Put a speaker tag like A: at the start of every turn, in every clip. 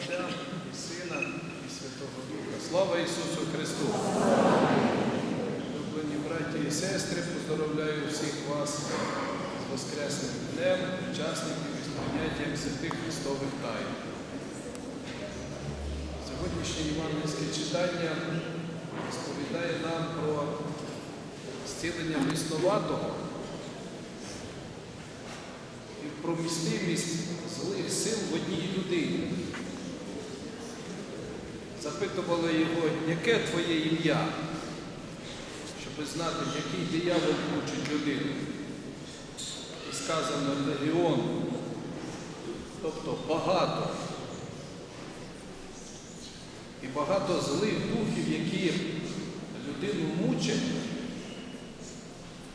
A: Отця і Сина і Святого Духа. Слава Ісусу Христу! Люблені браті і сестри, поздоровляю всіх вас з Воскресним днем, учасників із прийняттям святих Христових тайн. Сьогоднішнє євангельське читання розповідає нам про зцілення міснуватого і про містимість злих сил в одній людині. Запитували його, яке твоє ім'я, щоб знати, який диявол мучить людину. І сказано легіон, тобто багато. І багато злих духів, які людину мучать,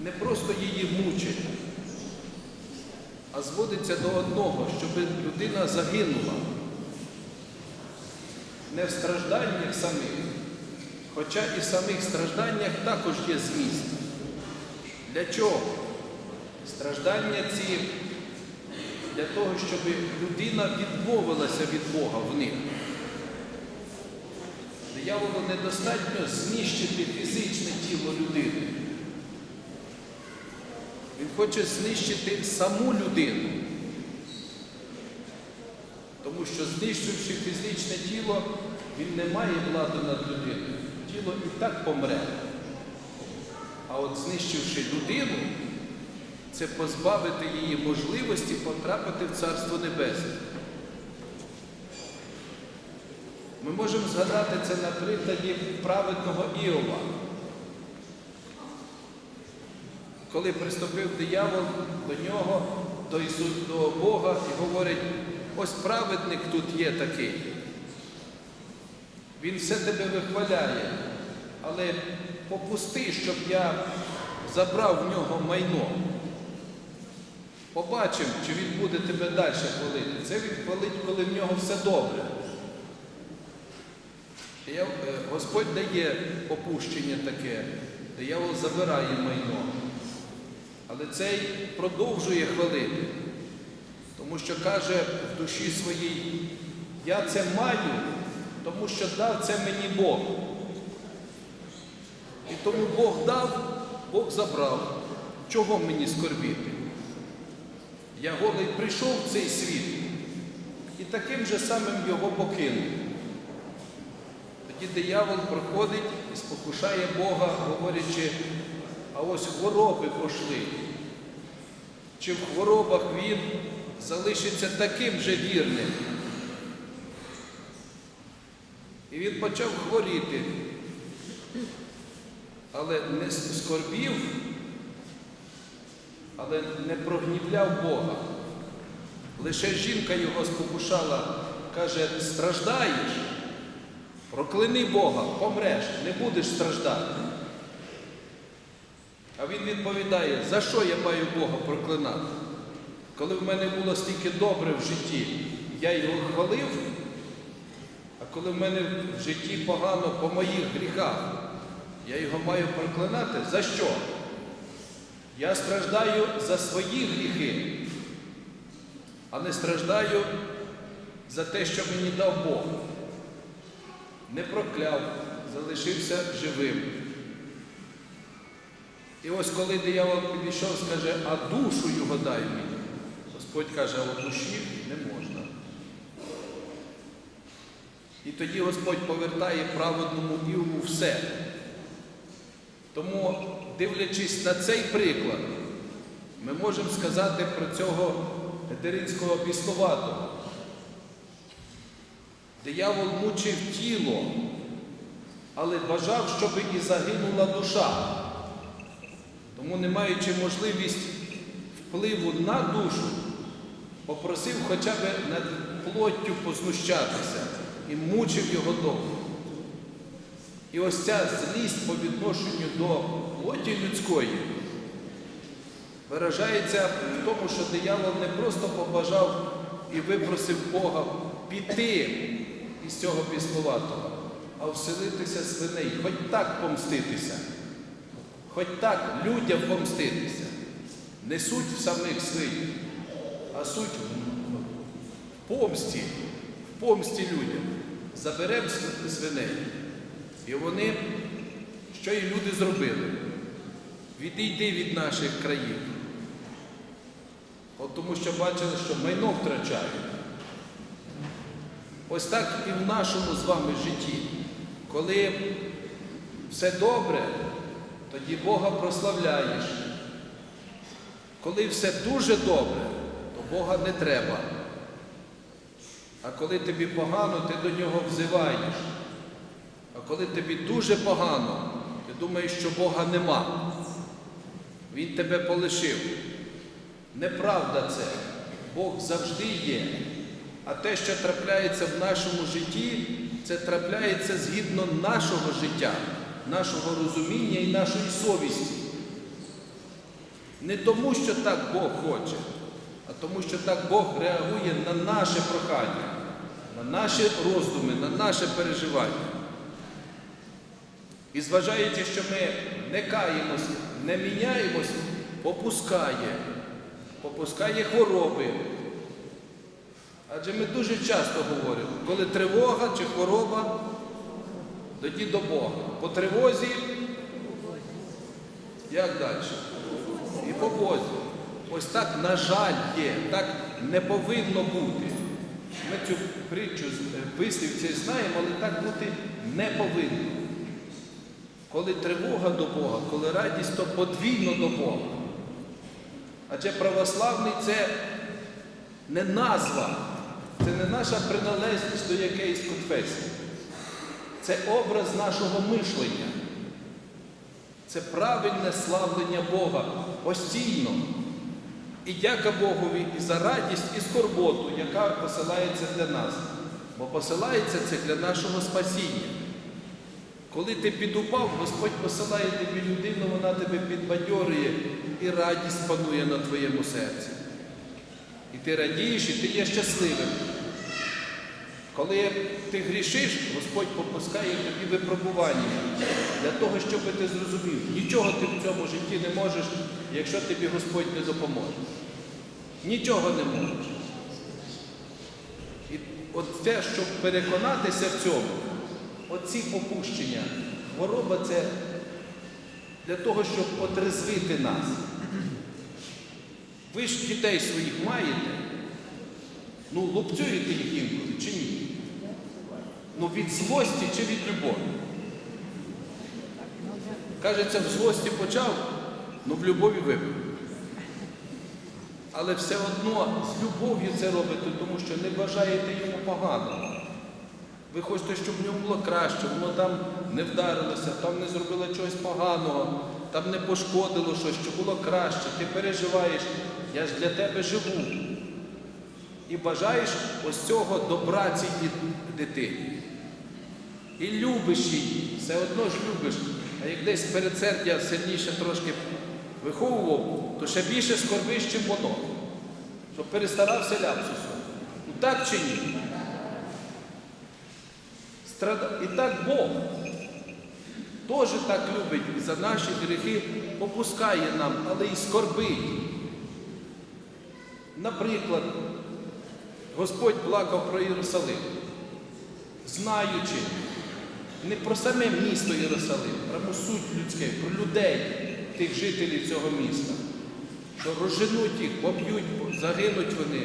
A: не просто її мучать, а зводиться до одного, щоб людина загинула. Не в стражданнях самих, хоча і в самих стражданнях також є зміст. Для чого? Страждання ці для того, щоб людина відмовилася від Бога в них. Дияволу недостатньо знищити фізичне тіло людини. Він хоче знищити саму людину. Тому що знищивши фізичне тіло, він не має влади над людиною. Тіло і так помре. А от знищивши людину, це позбавити її можливості потрапити в Царство Небесне. Ми можемо згадати це на прикладі праведного Іова. Коли приступив диявол до нього, до Ісу, до Бога і говорить, ось праведник тут є такий. Він все тебе вихваляє, але попусти, щоб я забрав в нього майно. Побачимо, чи він буде тебе далі хвалити. Це він хвалить, коли в нього все добре. Диявол- е, Господь дає попущення таке, диявол забирає майно. Але цей продовжує хвалити, тому що каже в душі своїй, я це маю, тому що дав це мені Бог. І тому Бог дав, Бог забрав. Чого мені скорбіти? Я голий прийшов в цей світ і таким же самим його покинув. Тоді диявол проходить і спокушає Бога, говорячи, а ось хвороби пошли. Чи в хворобах він залишиться таким же вірним? І він почав хворіти, але не скорбів, але не прогнівляв Бога. Лише жінка його спокушала, каже, страждаєш, прокляни Бога, помреш, не будеш страждати. А він відповідає, за що я маю Бога проклинати? Коли в мене було стільки добре в житті, я його хвалив, коли в мене в житті погано по моїх гріхах, я його маю проклинати, за що? Я страждаю за свої гріхи, а не страждаю за те, що мені дав Бог. Не прокляв, залишився живим. І ось коли диявол підійшов, скаже, а душу його дай мені. Господь каже, а душі не можна. І тоді Господь повертає праведному Іву все. Тому, дивлячись на цей приклад, ми можемо сказати про цього гетеринського біснуватого. Диявол мучив тіло, але бажав, щоб і загинула душа. Тому, не маючи можливість впливу на душу, попросив хоча б над плоттю познущатися і мучив його довго. І ось ця злість по відношенню до плоті людської виражається в тому, що диявол не просто побажав і випросив Бога піти із цього піснуватого, а вселитися свиней, хоч так помститися. Хоч так людям помститися. Не суть в самих свинях, а суть в помсті, помсті людям. Заберемо свиней. І вони, що і люди зробили? Відійди від наших країв. От тому що бачили, що майно втрачають. Ось так і в нашому з вами житті. Коли все добре, тоді Бога прославляєш. Коли все дуже добре, то Бога не треба. А коли тобі погано, ти до нього взиваєш. А коли тобі дуже погано, ти думаєш, що Бога нема. Він тебе полишив. Неправда це. Бог завжди є. А те, що трапляється в нашому житті, це трапляється згідно нашого життя, нашого розуміння і нашої совісті. Не тому, що так Бог хоче, а тому, що так Бог реагує на наше прохання, на наші роздуми, на наше переживання. І зважаючи, що ми не каємося, не міняємось, попускає, попускає хвороби. Адже ми дуже часто говоримо, коли тривога чи хвороба, тоді до Бога. По тривозі, як далі? І по Бозі. Ось так, на жаль, є, так не повинно бути. Ми цю притчу, е, вислів цей знаємо, але так бути не повинно. Коли тривога до Бога, коли радість, то подвійно до Бога. Адже православний це не назва, це не наша приналежність до якоїсь конфесії. Це образ нашого мишлення. Це правильне славлення Бога постійно. І дяка Богові і за радість, і скорботу, яка посилається для нас. Бо посилається це для нашого спасіння. Коли ти підупав, Господь посилає тобі людину, вона тебе підбадьорює, і радість панує на твоєму серці. І ти радієш, і ти є щасливим. Коли ти грішиш, Господь попускає тобі випробування для того, щоб ти зрозумів, нічого ти в цьому житті не можеш, якщо тобі Господь не допоможе. Нічого не можеш. І от те, щоб переконатися в цьому, оці попущення, хвороба це для того, щоб отрезвити нас. Ви ж дітей своїх маєте, ну лупцюєте їх інколи? Ну від злості чи від любові? Кажеться, в злості почав, ну в любові вибив. Але все одно з любов'ю це робите, тому що не бажаєте йому поганого. Ви хочете, щоб в ньому було краще, воно там не вдарилося, там не зробило чогось поганого, там не пошкодило щось, щоб було краще. Ти переживаєш, я ж для тебе живу. І бажаєш ось цього добра цій дитині. І любиш її, все одно ж любиш. А як десь передсердя сильніше трошки виховував, то ще більше скорбиш, чим воно. Щоб перестарався ляпсусом. Ну так чи ні? Страда... І так Бог теж так любить і за наші гріхи попускає нам, але і скорбить. Наприклад, Господь плакав про Єрусалим, знаючи не про саме місто Єрусалим, про суть людське, про людей, тих жителів цього міста, що розженуть їх, поб'ють, загинуть вони.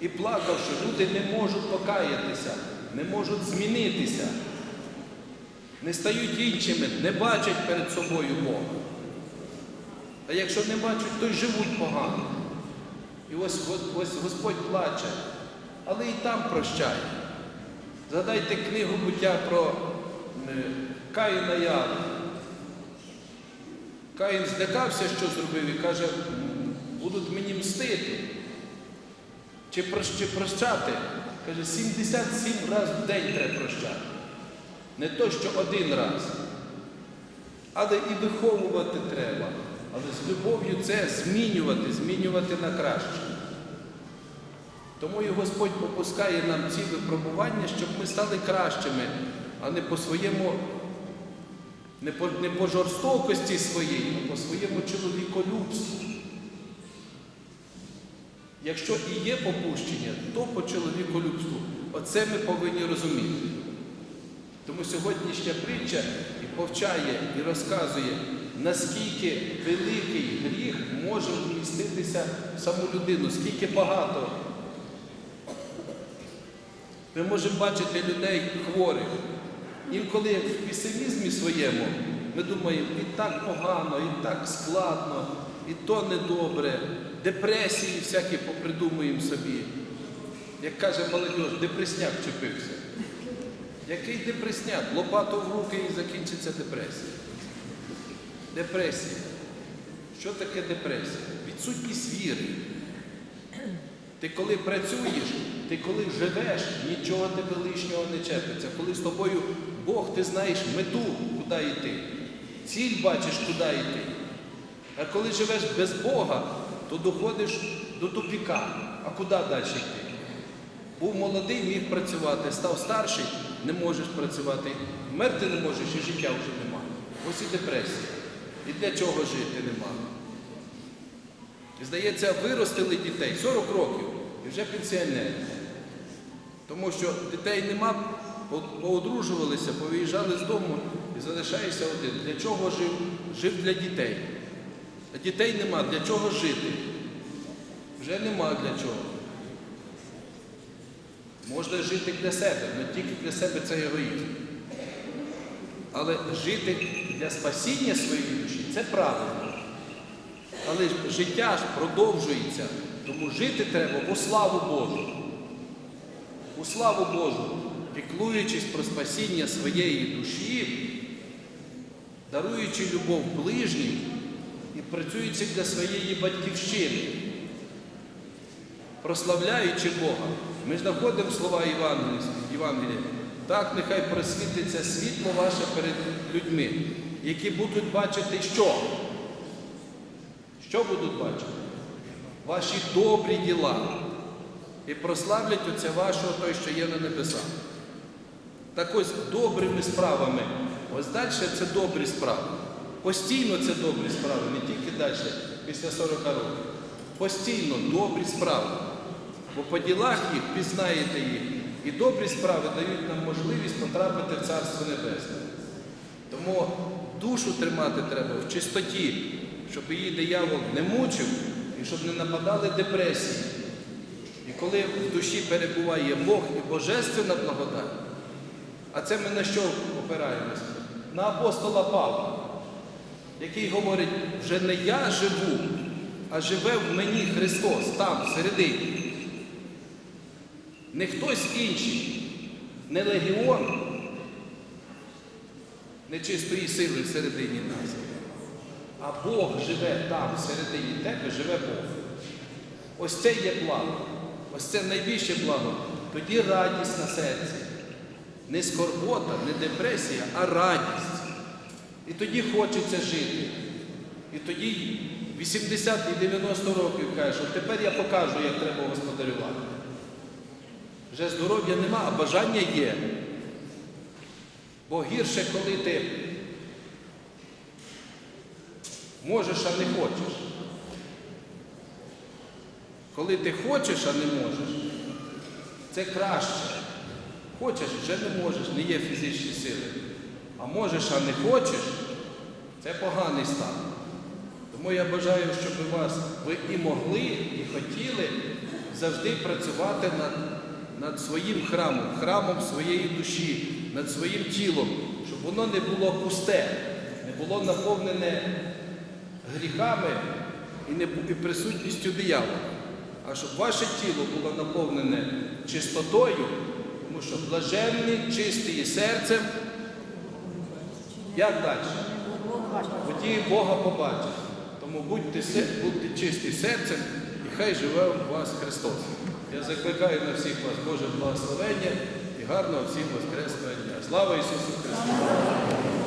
A: І плакав, що люди не можуть покаятися, не можуть змінитися, не стають іншими, не бачать перед собою Бога. А якщо не бачать, то й живуть погано. І ось, ось Господь плаче, але і там прощає. Згадайте книгу буття про Каїна і Аву. Каїн злякався, що зробив, і каже, будуть мені мстити. Чи прощати? Каже, 77 разів в день треба прощати. Не то, що один раз. Але і виховувати треба. Але з любов'ю це змінювати, змінювати на краще. Тому і Господь попускає нам ці випробування, щоб ми стали кращими, а не по своєму, не по, не по жорстокості своїй, а по своєму чоловіколюбству. Якщо і є попущення, то по чоловіколюбству. Оце ми повинні розуміти. Тому сьогоднішня притча і повчає, і розказує, наскільки великий гріх може вміститися в саму людину, скільки багато. Ми можемо бачити людей хворих. Інколи в песимізмі своєму ми думаємо, і так погано, і так складно, і то недобре, депресії всякі попридумуємо собі. Як каже молодь, депресняк вчепився. Який депресняк? Лопату в руки і закінчиться депресія. Депресія. Що таке депресія? Відсутність віри. Ти коли працюєш, ти коли живеш, нічого тебе лишнього не чепиться. Коли з тобою Бог, ти знаєш мету, куди йти. Ціль бачиш, куди йти. А коли живеш без Бога, то доходиш до тупіка. А куди далі йти? Був молодий, міг працювати, став старший, не можеш працювати. Мерти не можеш і життя вже немає. Ось і депресія. І для чого жити немає. І здається, виростили дітей 40 років і вже пенсіонери. Тому що дітей нема, поодружувалися, повиїжджали з дому і залишаєшся один. Для чого жив? Жив для дітей. А дітей нема, для чого жити? Вже нема для чого. Можна жити для себе, але тільки для себе це егоїзм. Але жити для спасіння своєї душі це правильно. Але життя ж продовжується, тому жити треба у славу Божу. У славу Божу, піклуючись про спасіння своєї душі, даруючи любов ближнім і працюючи для своєї батьківщини, прославляючи Бога. Ми знаходимо слова Євангелія. Так, нехай просвітиться світло ваше перед людьми, які будуть бачити що? Що будуть бачити? Ваші добрі діла. І прославлять оце вашого той, що є на небесах. Так ось добрими справами. Ось далі це добрі справи. Постійно це добрі справи, не тільки далі, після 40 років. Постійно добрі справи. Бо по ділах їх пізнаєте їх. І добрі справи дають нам можливість потрапити в Царство Небесне. Тому душу тримати треба в чистоті, щоб її диявол не мучив і щоб не нападали депресії. І коли в душі перебуває Бог і Божественна благодать, а це ми на що опираємося? На апостола Павла, який говорить, вже не я живу, а живе в мені Христос там, всередині. Не хтось інший, не легіон нечистої сили всередині нас. А Бог живе там, всередині тебе, живе Бог. Ось це є благо. Ось це найбільше благо. Тоді радість на серці. Не скорбота, не депресія, а радість. І тоді хочеться жити. І тоді 80 і 90 років кажеш, от тепер я покажу, як треба господарювати. Вже здоров'я нема, а бажання є. Бо гірше, коли ти можеш, а не хочеш. Коли ти хочеш, а не можеш, це краще. Хочеш, вже не можеш, не є фізичні сили. А можеш, а не хочеш, це поганий стан. Тому я бажаю, щоб вас ви і могли, і хотіли завжди працювати над, над своїм храмом, храмом своєї душі, над своїм тілом, щоб воно не було пусте, не було наповнене гріхами і, не, і присутністю диявола. А щоб ваше тіло було наповнене чистотою, тому що блаженні, чисті серцем. Як далі? Тоді Бога побачить. Тому будьте, будьте чисті серцем і хай живе у вас Христос. Я закликаю на всіх вас Боже благословення і гарного всім Воскресного дня. Слава Ісусу Христу!